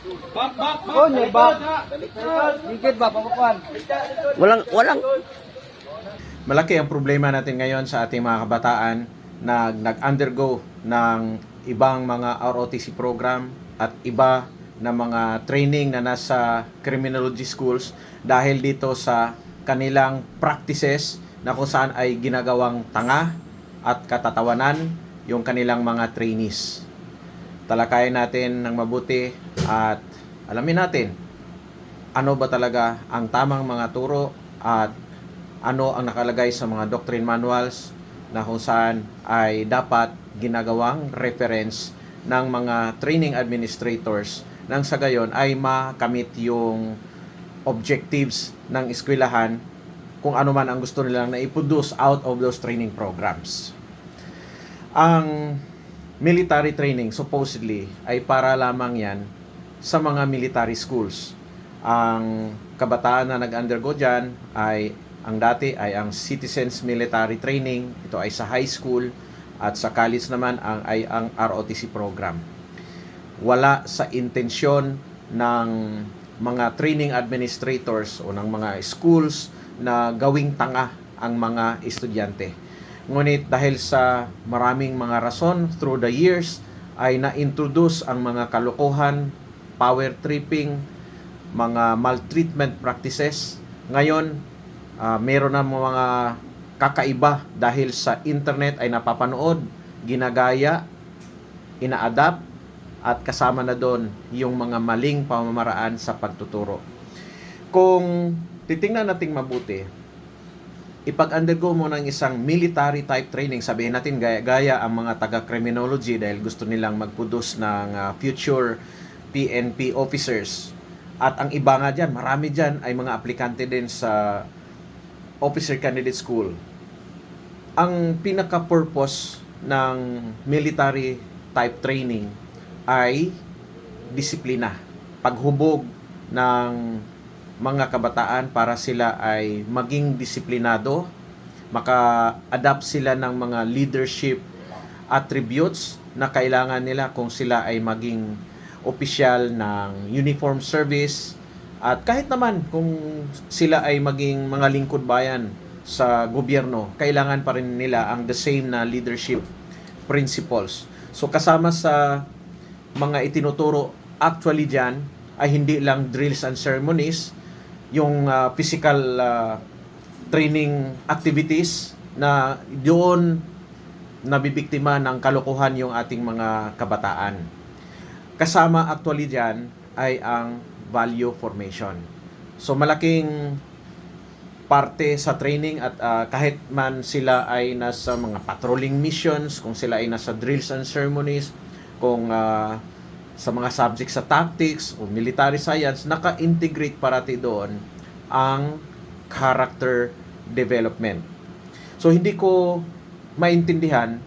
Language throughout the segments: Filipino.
Back, back, back. Oh, may back. Higit ba, papakuan? Walang, walang. Malaki ang problema natin ngayon sa ating mga kabataan na nag-undergo ng ibang mga ROTC program at iba na mga training na nasa criminology schools dahil dito sa kanilang practices na kung saan ay ginagawang tanga at katatawanan yung kanilang mga trainees. Talakayin natin ng mabuti at alamin natin ano ba talaga ang tamang mga turo at ano ang nakalagay sa mga doctrine manuals na kung saan ay dapat ginagawang reference ng mga training administrators nang sa gayon ay makamit yung objectives ng eskwelahan kung ano man ang gusto nilang na-produce out of those training programs. Ang military training supposedly ay para lamang yan sa mga military schools. Ang kabataan na nag-undergo dyan ay ang dati ay ang Citizens Military Training. Ito ay sa high school at sa college naman ang ay ang ROTC program. Wala sa intensyon ng mga training administrators o ng mga schools na gawing tanga ang mga estudyante. Ngunit dahil sa maraming mga rason through the years ay na-introduce ang mga kalokohan, power tripping, mga maltreatment practices. Ngayon, ah, meron na mga kakaiba dahil sa internet ay napapanood, ginagaya, ina-adapt, at kasama na doon yung mga maling pamamaraan sa pagtuturo. Kung titingnan nating mabuti, ipag-undergo mo ng isang military type training, sabihin natin gaya-gaya ang mga taga-criminology dahil gusto nilang mag-produce ng ah, future PNP officers. At ang iba nga dyan, marami dyan ay mga aplikante din sa officer candidate school. Ang pinaka-purpose ng military type training ay disiplina, paghubog ng mga kabataan para sila ay maging disiplinado, maka-adapt sila ng mga leadership attributes na kailangan nila kung sila ay maging opisyal ng uniform service at kahit naman kung sila ay maging mga lingkod bayan sa gobyerno, kailangan pa rin nila ang the same na leadership principles. So kasama sa mga itinuturo actually dyan ay hindi lang drills and ceremonies, yung ah, physical ah, training activities na doon nabibiktima ng kalokohan yung ating mga kabataan. Kasama actually dyan ay ang value formation. So malaking parte sa training at ah, kahit man sila ay nasa mga patrolling missions, kung sila ay nasa drills and ceremonies, kung ah, sa mga subjects sa tactics o military science, naka-integrate parati doon ang character development. So hindi ko maintindihan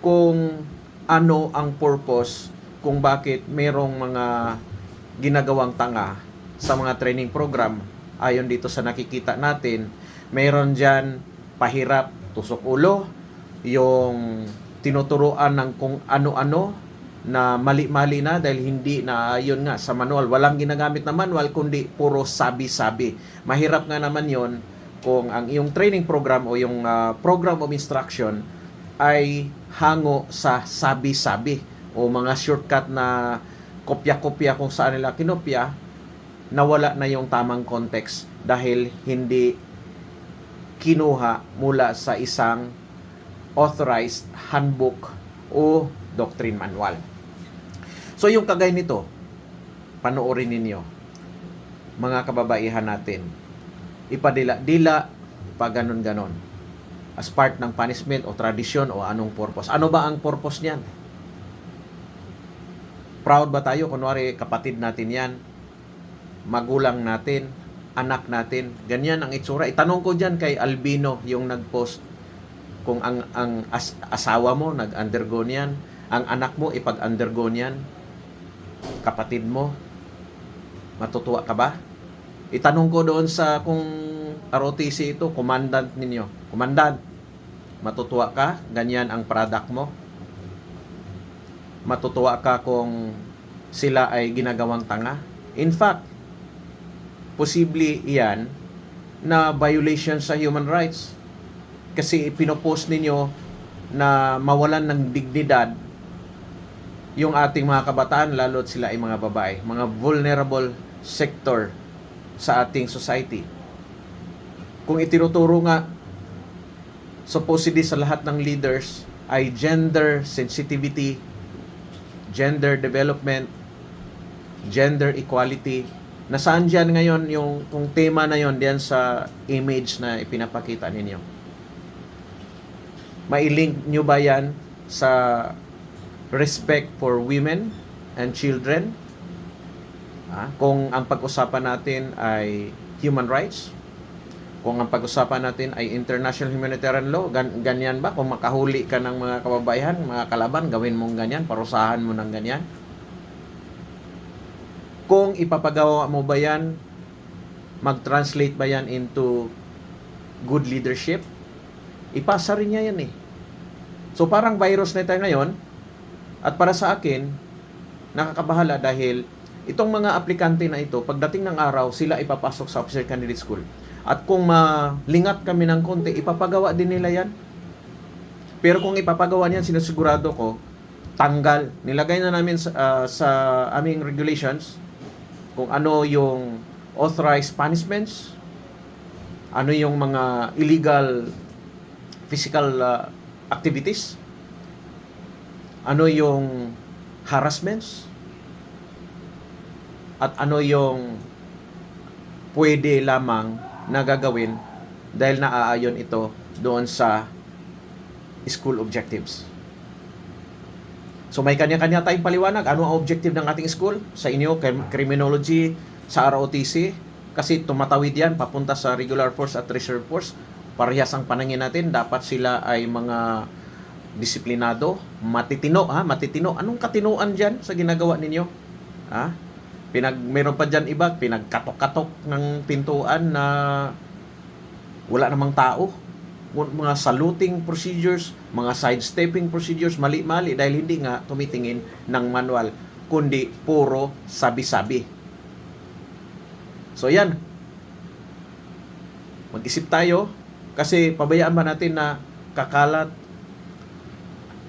kung ano ang purpose kung bakit merong mga ginagawang tanga sa mga training program ayon dito sa nakikita natin meron diyan pahirap tusok ulo yung tinuturuan ng kung ano-ano na mali-mali na dahil hindi na yun nga sa manual walang ginagamit na manual kundi puro sabi-sabi mahirap nga naman yon kung ang iyong training program o yung ah, program of instruction ay hango sa sabi-sabi o mga shortcut na kopya-kopya kung saan nila kinopya nawala na yung tamang context dahil hindi kinuha mula sa isang authorized handbook o doctrine manual. So yung kagay nito, panoorin ninyo, mga kababaihan natin, ipadila-dila, pa ganon-ganon, as part ng punishment o tradisyon o anong purpose. Ano ba ang purpose niyan? Proud ba tayo? Kunwari, kapatid natin yan, magulang natin, anak natin, ganyan ang itsura. Itanong ko dyan kay Albino, yung nag-post, kung ang, ang as- asawa mo nag-undergo niyan, ang anak mo ipag-undergo niyan, kapatid mo, matutuwa ka ba? Itanong ko doon sa kung ROTC ito, commandant ninyo. Commandant, matutuwa ka? Ganyan ang product mo? Matutuwa ka kung sila ay ginagawang tanga. In fact, posible iyan na violation sa human rights. Kasi ipinopost ninyo na mawalan ng dignidad yung ating mga kabataan, lalo't sila ay mga babae, mga vulnerable sector sa ating society. Kung itinuturo nga supposedly sa lahat ng leaders ay gender sensitivity, gender development, gender equality. Nasaan dyan ngayon yung kung tema na yon diyan sa image na ipinapakita ninyo? Mailink nyo ba yan sa respect for women and children? Ah, kung ang pag-usapan natin ay human rights, kung ang pag-usapan natin ay international humanitarian law, gan- ganyan ba? Kung makahuli ka ng mga kababayan, mga kalaban, gawin mong ganyan, parusahan mo ng ganyan. Kung ipapagawa mo ba yan, mag-translate ba yan into good leadership, ipasa rin niya yan eh. So parang virus na tayo ngayon, at para sa akin, nakakabahala dahil itong mga aplikante na ito, pagdating ng araw, sila ipapasok sa officer candidate school. At kung malingat kami ng konti, ipapagawa din nila yan. Pero kung ipapagawa niyan, sinasigurado ko, tanggal. Nilagay na namin sa, ah, sa aming regulations kung ano yung authorized punishments, ano yung mga illegal physical ah, activities, ano yung harassments, at ano yung pwede lamang na gagawin dahil naaayon ito doon sa school objectives. So may kanya-kanya tayong paliwanag. Ano ang objective ng ating school? Sa inyo, crim- criminology, sa ROTC, kasi tumatawid yan papunta sa regular force at reserve force. Parehas ang panangin natin. Dapat sila ay mga disiplinado, matitino, ha? Matitino. Anong katinoan dyan sa ginagawa ninyo? Ha? Pinag, meron pa dyan iba, pinagkatok-katok ng pintuan na wala namang tao. Mga saluting procedures, mga sidestepping procedures, mali-mali dahil hindi nga tumitingin ng manual, kundi puro sabi-sabi. So yan. Mag-isip tayo kasi pabayaan ba natin na kakalat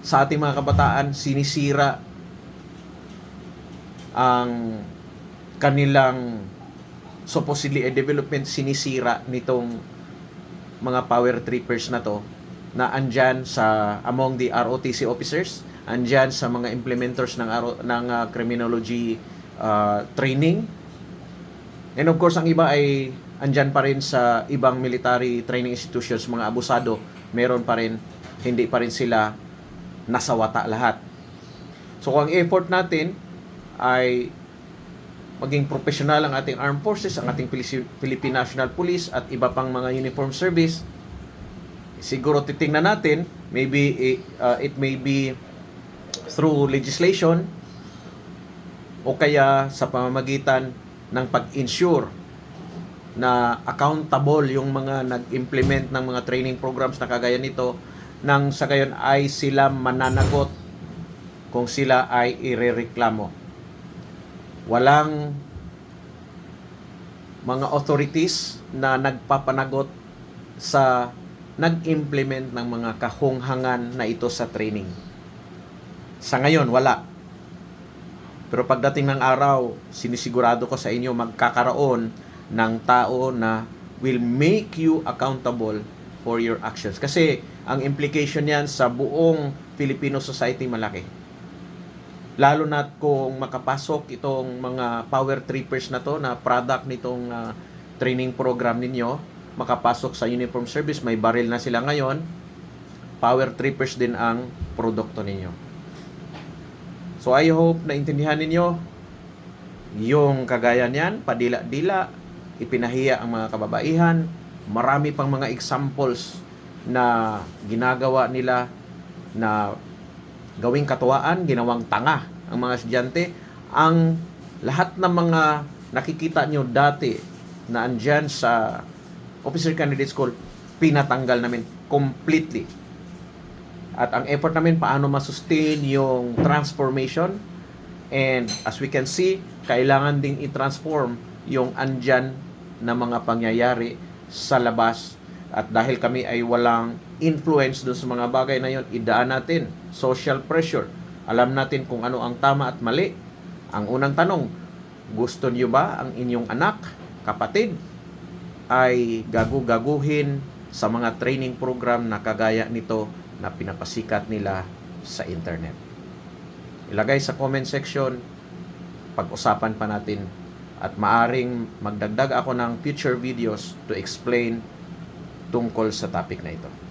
sa ating mga kabataan, sinisira ang kanilang supposedly a development sinisira nitong mga power trippers na to na andyan sa among the ROTC officers, andyan sa mga implementers ng ng ah, criminology ah, training. And of course, ang iba ay andyan pa rin sa ibang military training institutions, mga abusado, meron pa rin, hindi pa rin sila nasawata lahat. So kung ang effort natin ay maging professional ang ating armed forces, ang ating Philippine National Police at iba pang mga uniform service, siguro titingnan natin, maybe uh, it may be through legislation o kaya sa pamamagitan ng pag-insure na accountable yung mga nag-implement ng mga training programs na kagaya nito nang sa gayon ay sila mananagot kung sila ay irereklamo. Walang mga authorities na nagpapanagot sa nag-implement ng mga kahunghangan na ito sa training. Sa ngayon, wala. Pero pagdating ng araw, sinisigurado ko sa inyo magkakaroon ng tao na will make you accountable for your actions. Kasi ang implication yan sa buong Filipino society malaki. Lalo na kung makapasok itong mga power trippers na to na product nitong ah, training program ninyo, makapasok sa uniform service, may baril na sila ngayon, power trippers din ang produkto ninyo. So I hope na intindihan ninyo yung kagaya niyan, padila-dila, ipinahiya ang mga kababaihan, marami pang mga examples na ginagawa nila na gawing katuwaan, ginawang tanga ang mga estudyante. Ang lahat ng mga nakikita nyo dati na andyan sa Officer Candidate School, pinatanggal namin completely. At ang effort namin paano masustain yung transformation And as we can see, kailangan ding i-transform yung andyan na mga pangyayari sa labas. At dahil kami ay walang influence doon sa mga bagay na yon, idaan natin social pressure. Alam natin kung ano ang tama at mali. Ang unang tanong, gusto niyo ba ang inyong anak, kapatid, ay gagu-gaguhin sa mga training program na kagaya nito na pinapasikat nila sa internet. Ilagay sa comment section, pag-usapan pa natin at maaring magdagdag ako ng future videos to explain tungkol sa topic na ito.